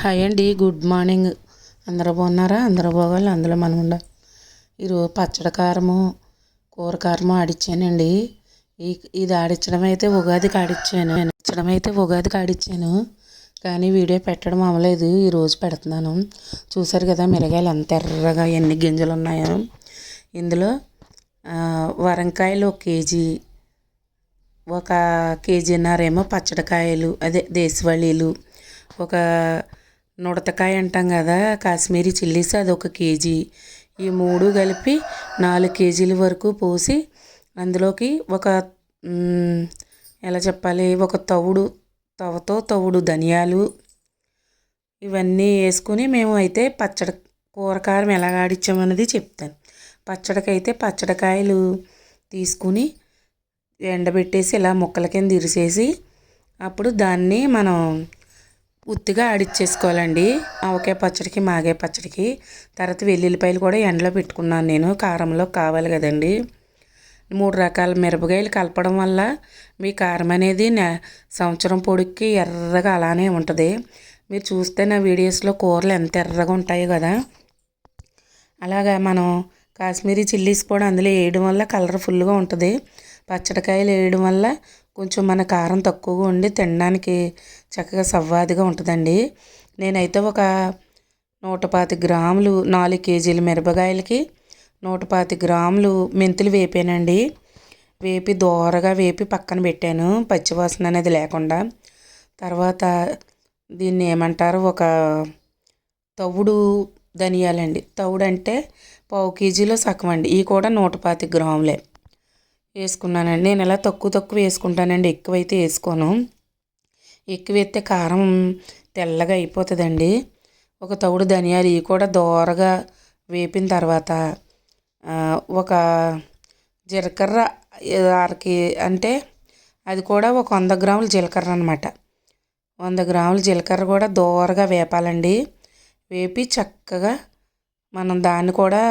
Hi అండి good morning. అందరూ బాగున్నారా? అందరూ బాగోవాలి అందులో మనం ఉండాలి ఈరోజు పచ్చడి కారము కూర కారము ఆడిచ్చానండి. ఈ ఇది ఆడించడం అయితే ఉగాదికి ఆడిచ్చాను ఆడించడం అయితే ఉగాదికి ఆడిచ్చాను కానీ వీడియో పెట్టడం అవ్వలేదు ఈరోజు పెడుతున్నాను. చూసారు కదా మిరగాయలు ఎంత ఎర్రగా ఎన్ని గింజలు ఉన్నాయో. ఇందులో వరంకాయలు ఒక కేజీ ఒక కేజీన్నరేమో పచ్చడికాయలు అదే దేశవాళీలు ఒక నుడతకాయ అంటాం కదా కాశ్మీరీ చిల్లీస్ అది ఒక కేజీ. ఈ మూడు కలిపి నాలుగు కేజీల వరకు పోసి అందులోకి ఒక ఎలా చెప్పాలి ఒక తవుడు తవతో తవుడు ధనియాలు ఇవన్నీ వేసుకుని మేము అయితే పచ్చడి కూరకారం ఎలా ఆడించామన్నది చెప్తాను. పచ్చడికైతే పచ్చడికాయలు తీసుకుని ఎండబెట్టేసి ఇలా ముక్కల కింద ఇరిసేసి అప్పుడు దాన్ని మనం ఉత్తిగా ఆడిచ్చేసుకోవాలండి. ఆవకాయ పచ్చడికి మాగే పచ్చడికి. తర్వాత వెల్లుల్లిపాయలు కూడా ఎండలో పెట్టుకున్నాను నేను. కారంలో కావాలి కదండి. మూడు రకాల మిరపకాయలు కలపడం వల్ల మీ కారం అనేది సంవత్సరం పొడికి ఎర్రగా అలానే ఉంటుంది. మీరు చూస్తే నా వీడియోస్లో కూరలు ఎంత ఎర్రగా ఉంటాయో కదా. అలాగా మనం కాశ్మీరీ చిల్లీస్ కూడా అందులో వేయడం వల్ల కలర్ఫుల్గా ఉంటుంది. పచ్చడికాయలు వేయడం వల్ల కొంచెం మన కారం తక్కువగా ఉండి తినడానికి చక్కగా సవ్వాదిగా ఉంటుందండి. నేనైతే ఒక నూట పాతి గ్రాములు నాలుగు కేజీల మిరపకాయలకి నూట పాతి గ్రాములు మెంతులు వేపానండి. వేపి దోరగా వేపి పక్కన పెట్టాను పచ్చివాసన అనేది లేకుండా. తర్వాత దీన్ని ఏమంటారు ఒక తవుడు ధనియాలండి. తవుడు అంటే పావు కేజీలో సగం అండి. ఇవి కూడా నూట పాతి గ్రాములే. వేసుకున్నానండి. నేను ఎలా తక్కువ తక్కువ వేసుకుంటానండి ఎక్కువైతే వేసుకోను. ఎక్కువ వేస్తే కారం తెల్లగా అయిపోతుందండి. ఒక తవుడు ధనియాలు ఇవి కూడా దోరగా వేపిన తర్వాత ఒక జీలకర్ర అరకి అంటే అది కూడా ఒక వంద గ్రాముల జీలకర్ర అనమాట వంద గ్రాముల జీలకర్ర కూడా దోరగా వేపాలండి. వేపి చక్కగా మనం దాన్ని కూడా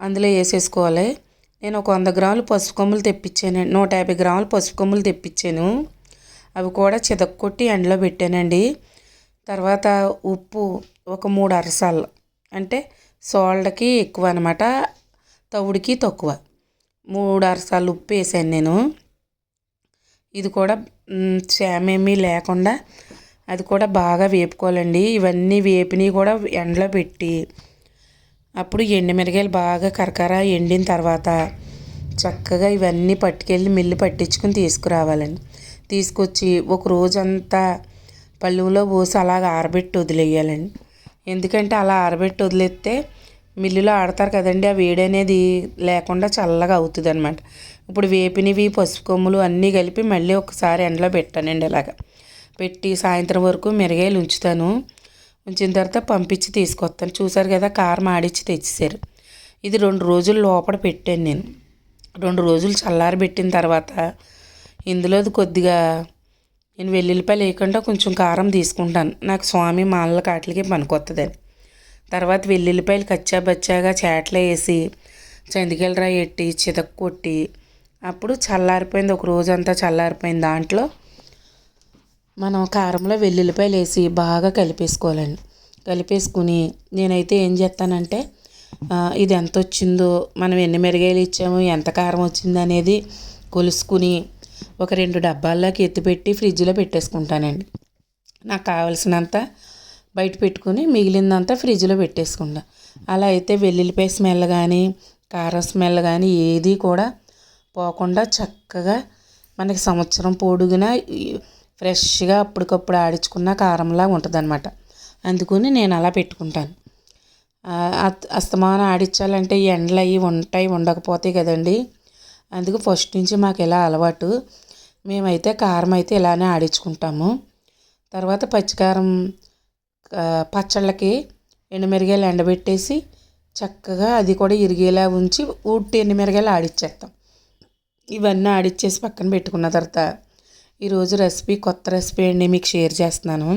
అందులో వేసేసుకోవాలి. నేను ఒక వంద గ్రాములు పసుపు కొమ్ములు తెప్పించాను. నూట యాభై గ్రాములు పసుపు కొమ్ములు తెప్పించాను. అవి కూడా చితక్కొట్టి ఎండలో పెట్టానండి. తర్వాత ఉప్పు ఒక మూడు అరసాలు. అంటే సోళ్ళకి ఎక్కువ అనమాట తవుడికి తక్కువ. మూడు అరసాలు ఉప్పు వేసాను నేను. ఇది కూడా మ్, లేకుండా అది కూడా బాగా వేపుకోవాలండి. ఇవన్నీ వేపినవి కూడా ఎండలో పెట్టి అప్పుడు ఎండుమిరగాయలు బాగా కరకర ఎండిన తర్వాత చక్కగా ఇవన్నీ పట్టుకెళ్ళి మిల్లు పట్టించుకుని తీసుకురావాలండి. తీసుకొచ్చి ఒక రోజంతా పళ్ళులో పోసి అలాగ ఆరబెట్టి వదిలేయాలండి. ఎందుకంటే అలా ఆరబెట్టి వదిలేస్తే మిల్లులో ఆడతారు కదండి ఆ వేడి అనేది లేకుండా చల్లగా అవుతుంది అనమాట ఇప్పుడు వేపినవి పసుపు కొమ్ములు అన్నీ కలిపి మళ్ళీ ఒకసారి ఎండలో పెట్టానండి ఇలాగ పెట్టి సాయంత్రం వరకు మిరగాయలు ఉంచుతాను. ఉంచిన తర్వాత పంపించి తీసుకొస్తాను. చూసారు కదా కారం ఆడిచ్చి తెచ్చేసారు ఇది రెండు రోజులు లోపల పెట్టాను నేను. రెండు రోజులు చల్లారి పెట్టిన తర్వాత ఇందులో కొద్దిగా నేను వెల్లుల్లిపాయలు వేయకుండా కొంచెం కారం తీసుకుంటాను. నాకు స్వామి మాలల కాటిలకి పనికొస్తుందని తర్వాత వెల్లుల్లిపాయలు కచ్చా బచ్చాగా చేటలో వేసి చందికెళ్ళరా ఎట్టి చితక్ కొట్టి అప్పుడు చల్లారిపోయింది. ఒక రోజంతా చల్లారిపోయింది దాంట్లో. మనం కారంలో వెల్లుల్లిపాయలు వేసి బాగా కలిపేసుకోవాలండి. కలిపేసుకుని నేనైతే ఏం చేస్తానంటే ఇది ఎంత వచ్చిందో మనం ఎన్ని మిరగాయలు ఇచ్చాము ఎంత కారం వచ్చింది అనేది కొలుసుకుని ఒక రెండు డబ్బాల్లోకి ఎత్తిపెట్టి ఫ్రిడ్జ్లో పెట్టేసుకుంటానండి. నాకు కావలసినంత బయట పెట్టుకుని మిగిలిందంతా ఫ్రిడ్జ్లో పెట్టేసుకుంటా. అలా అయితే వెల్లుల్లిపాయ స్మెల్ కానీ కారం స్మెల్ కానీ ఏది కూడా పోకుండా చక్కగా మనకి సంవత్సరం పొడుగునా ఫ్రెష్గా అప్పటికప్పుడు ఆడించుకున్న కారంలా ఉంటుంది అనమాట అందుకని నేను అలా పెట్టుకుంటాను. అస్తమానం ఆడించాలంటే ఈ ఎండలు అవి ఉంటాయి ఉండకపోతాయి కదండి. అందుకు ఫస్ట్ నుంచి మాకు ఇలా అలవాటు. మేమైతే కారం అయితే ఇలానే ఆడించుకుంటాము. తర్వాత పచ్చికారం పచ్చళ్ళకి ఎండుమిరగాయలు ఎండబెట్టేసి చక్కగా అది కూడా ఇరిగేలా ఉంచి ఊట్టి ఎండుమిరగాయలు ఆడిచ్చేస్తాం ఇవన్నీ ఆడిచ్చేసి పక్కన పెట్టుకున్న తర్వాత ఈరోజు రెసిపీ కొత్త రెసిపీ అండి. మీకు షేర్ చేస్తున్నాను.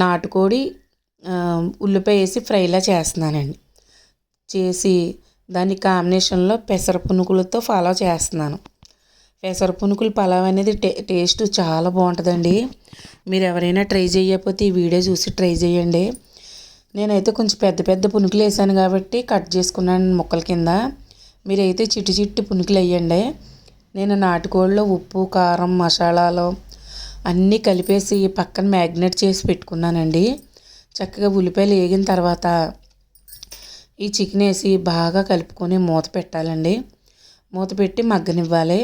నాటుకోడి ఉల్లిపాయ వేసి ఫ్రైలా చేస్తున్నానండి. చేసి దాని కాంబినేషన్లో పెసర పునుకులతో ఫాలో చేస్తున్నాను. పెసర పునుకులు పలావ్ అనేది టే టేస్ట్ చాలా బాగుంటుందండి. మీరు ఎవరైనా ట్రై చేయకపోతే ఈ వీడియో చూసి ట్రై చేయండి. నేనైతే కొంచెం పెద్ద పెద్ద పునుకులు వేసాను కాబట్టి కట్ చేసుకున్నాను ముక్కల కింద. మీరైతే చిట్టి చిట్టి పునుకులు వేయండి. నేను నాటుకోళ్ళలో ఉప్పు కారం మసాలాలు అన్నీ కలిపేసి పక్కన మ్యాగ్నేట్ చేసి పెట్టుకున్నానండి. చక్కగా ఉల్లిపాయలు వేగిన తర్వాత ఈ చికెన్ వేసి బాగా కలుపుకొని మూత పెట్టాలండి. మూత పెట్టి మగ్గనివ్వాలి.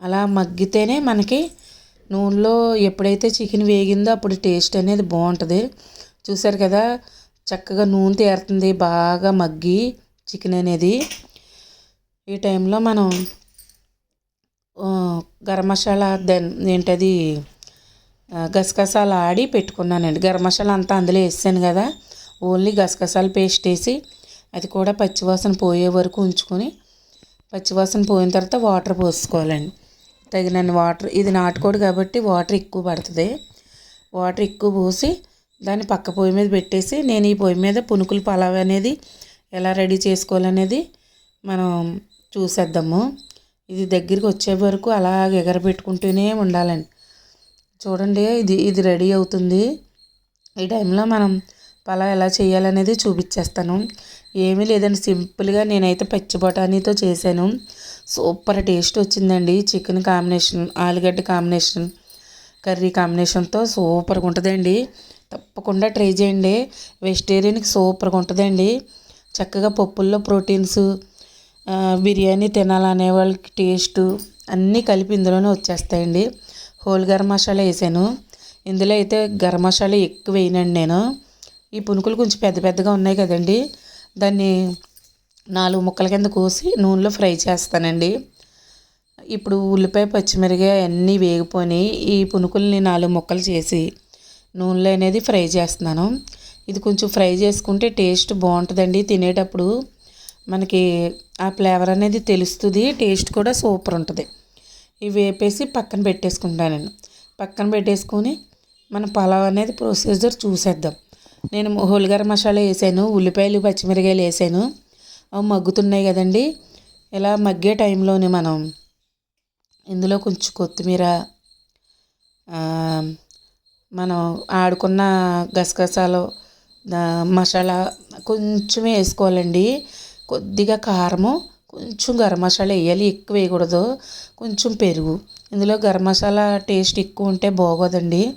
అలా మగ్గితేనే మనకి నూనెలో ఎప్పుడైతే చికెన్ వేగిందో అప్పుడు టేస్ట్ అనేది బాగుంటుంది. చూసారు కదా చక్కగా నూనె తేరుతుంది బాగా మగ్గి చికెన్ అనేది. ఈ టైంలో మనం గరం మసాలా దెన్ ఏంటది? గసగసాలు ఆడి పెట్టుకున్నానండి. గరం మసాలా అంతా అందులో వేసాను కదా. ఓన్లీ గసగసాలు పేస్ట్ వేసి అది కూడా పచ్చివాసన పోయే వరకు ఉంచుకొని పచ్చివాసన పోయిన తర్వాత వాటర్ పోసుకోవాలండి. తగినన్ని వాటర్ ఇది నాటుకోడు కాబట్టి వాటర్ ఎక్కువ పడుతుంది. వాటర్ ఎక్కువ పోసి దాన్ని పక్క పొయ్యి మీద పెట్టేసి నేను ఈ పొయ్యి మీద పునుకులు పలావ్ అనేది ఎలా రెడీ చేసుకోవాలనేది మనం చూసేద్దాము. ఇది దగ్గరికి వచ్చే వరకు అలా ఎగరబెట్టుకుంటూనే ఉండాలండి. చూడండి ఇది ఇది రెడీ అవుతుంది. ఈ టైంలో మనం పలావ్ ఎలా చేయాలనేది చూపించేస్తాను. ఏమీ లేదండి సింపుల్గా నేనైతే పచ్చి బఠానీతో చేశాను. సూపర్ టేస్ట్ వచ్చిందండి. చికెన్ కాంబినేషన్ ఆలుగడ్డ కాంబినేషన్ కర్రీ కాంబినేషన్తో సూపర్గా ఉంటుందండి. తప్పకుండా ట్రై చేయండి. వెజిటేరియన్కి సూపర్గా ఉంటుందండి. చక్కగా పప్పుల్లో ప్రోటీన్స్ బిర్యానీ తినాలనే వాళ్ళకి టేస్ట్ అన్నీ కలిపి ఇందులోనే వచ్చేస్తాయండి. హోల్ గరం మసాలా వేసాను. ఇందులో అయితే గరం మసాలా ఎక్కువ వేయనండి నేను. ఈ పునుకులు కొంచెం పెద్ద పెద్దగా ఉన్నాయి కదండి. దాన్ని నాలుగు ముక్కల కింద కోసి నూనెలో ఫ్రై చేస్తానండి. ఇప్పుడు ఉల్లిపాయ పచ్చిమిరకాయ అన్నీ వేగిపోయి ఈ పునుకుల్ని నాలుగు ముక్కలు చేసి నూనెలో అనేది ఫ్రై చేస్తున్నాను. ఇది కొంచెం ఫ్రై చేసుకుంటే టేస్ట్ బాగుంటుందండి తినేటప్పుడు. మనకి ఆ ఫ్లేవర్ అనేది తెలుస్తుంది టేస్ట్ కూడా సూపర్ ఉంటుంది. ఇవి వేపేసి పక్కన పెట్టేసుకుంటానండి పక్కన పెట్టేసుకొని మన పలావ్ అనేది ప్రొసీజర్ చూసేద్దాం. నేను హోల్గర మసాలా వేసాను ఉల్లిపాయలు పచ్చిమిరకాయలు వేసాను. అవి మగ్గుతున్నాయి కదండి. ఇలా మగ్గే టైంలోనే మనం ఇందులో కొంచెం కొత్తిమీర మనం ఆడుకున్న గసగసాలు మసాలా కొంచెం వేసుకోవాలండి. కొద్దిగా కారము కొంచెం గరం మసాలా వేయాలి ఎక్కువ వేయకూడదు. కొంచెం పెరుగు. ఇందులో గరం మసాలా టేస్ట్ ఎక్కువ ఉంటే బాగోదండి.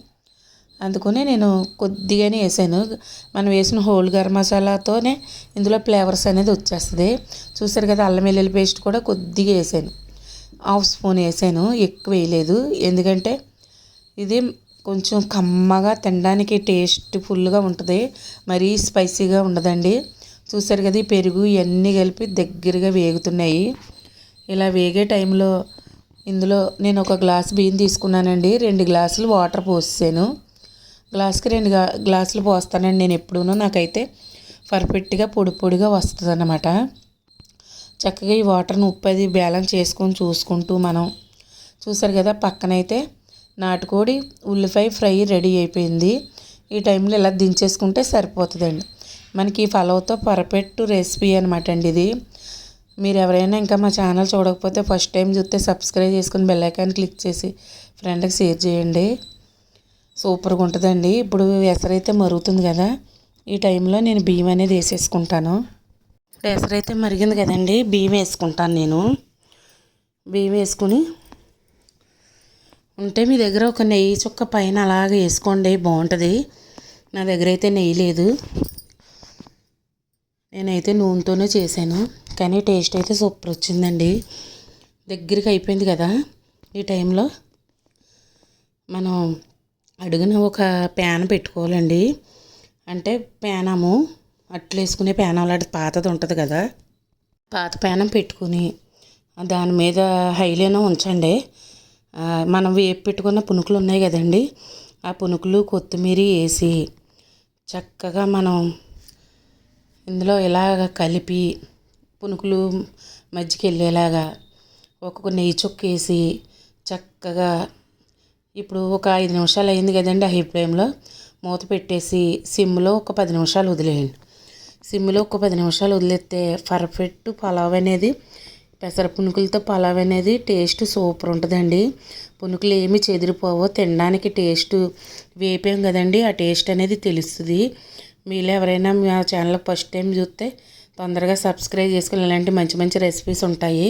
అందుకని నేను కొద్దిగానే వేసాను. మనం వేసిన హోల్ గరం మసాలాతోనే ఇందులో ఫ్లేవర్స్ అనేది వచ్చేస్తుంది. చూసారు కదా అల్లం వెల్లుల్లి పేస్ట్ కూడా కొద్దిగా వేసాను. హాఫ్ స్పూన్ వేసాను ఎక్కువ వేయలేదు. ఎందుకంటే ఇది కొంచెం కమ్మగా తినడానికి టేస్ట్ ఫుల్గా ఉంటుంది. మరీ స్పైసీగా ఉండదండి. చూసారు కదా ఈ పెరుగు ఇవన్నీ కలిపి దగ్గరగా వేగుతున్నాయి. ఇలా వేగే టైంలో ఇందులో నేను ఒక గ్లాస్ బియ్యం తీసుకున్నానండి. రెండు గ్లాసులు వాటర్ పోసాను గ్లాస్కి రెండు గ్లాసులు పోస్తానండి నేను ఎప్పుడూనూ. నాకైతే పర్ఫెక్ట్గా పొడి పొడిగా వస్తుంది అన్నమాట చక్కగా ఈ వాటర్ని ఉప్పు అది బ్యాలెన్స్ చేసుకొని చూసుకుంటూ మనం చూసారు కదా పక్కనైతే నాటుకోడి ఉల్లిపాయ ఫ్రై రెడీ అయిపోయింది. ఈ టైంలో ఇలా దించేసుకుంటే సరిపోతుందండి. మనకి ఫలవతో పర్ఫెక్ట్ రెసిపీ అనమాట అండి ఇది. మీరు ఎవరైనా ఇంకా మా ఛానల్ చూడకపోతే ఫస్ట్ టైం చూస్తే సబ్స్క్రైబ్ చేసుకుని బెల్ ఐకాన్ క్లిక్ చేసి ఫ్రెండ్కి షేర్ చేయండి. సూపర్గా ఉంటుందండి. ఇప్పుడు ఎసరైతే మరుగుతుంది కదా. ఈ టైంలో నేను బియ్యం అనేది వేసేసుకుంటాను. ఎసరైతే మరిగింది కదండి. బియ్యం వేసుకుంటాను నేను. బియ్యం వేసుకుని ఉంటే మీ దగ్గర ఒక నెయ్యి చుక్క పైన అలాగే వేసుకోండి. బాగుంటుంది. నా దగ్గర అయితే నెయ్యి లేదు. నేనైతే నూనెతోనే చేశాను కానీ టేస్ట్ అయితే సూపర్ వచ్చిందండి. దగ్గరికి అయిపోయింది కదా ఈ టైంలో. మనం అడుగున ఒక ప్యాన్ పెట్టుకోవాలండి. అంటే ప్యానము అట్లు వేసుకునే ప్యానం లాంటి పాతది ఉంటుంది కదా. పాత ప్యానం పెట్టుకుని దాని మీద హైలోనే ఉంచండి. మనం వేపు పెట్టుకున్న పునుకులు ఉన్నాయి కదండి ఆ పునుకులు కొత్తిమీర వేసి చక్కగా మనం ఇందులో ఇలాగ కలిపి పునుకులు మజ్జిగ వెళ్ళేలాగా ఒక్కొక్క నెయ్యి చుక్కేసి చక్కగా ఇప్పుడు ఒక ఐదు నిమిషాలు అయింది కదండి హై ఫ్లేమ్లో. మూత పెట్టేసి సిమ్లో ఒక పది నిమిషాలు వదిలేయండి. సిమ్లో ఒక పది నిమిషాలు వదిలేస్తే పర్ఫెక్ట్ పలావ్ అనేది పెసర పునుకులతో పలావ్ అనేది టేస్ట్ సూపర్ ఉంటుందండి. పునుకులు ఏమి చెదిరిపోవో తినడానికి టేస్ట్ వేపాం కదండి ఆ టేస్ట్ అనేది తెలుస్తుంది. మీలో ఎవరైనా మా ఛానల్ ఫస్ట్ టైం చూస్తే తొందరగా సబ్స్క్రైబ్ చేసుకుని ఇలాంటి మంచి మంచి రెసిపీస్ ఉంటాయి.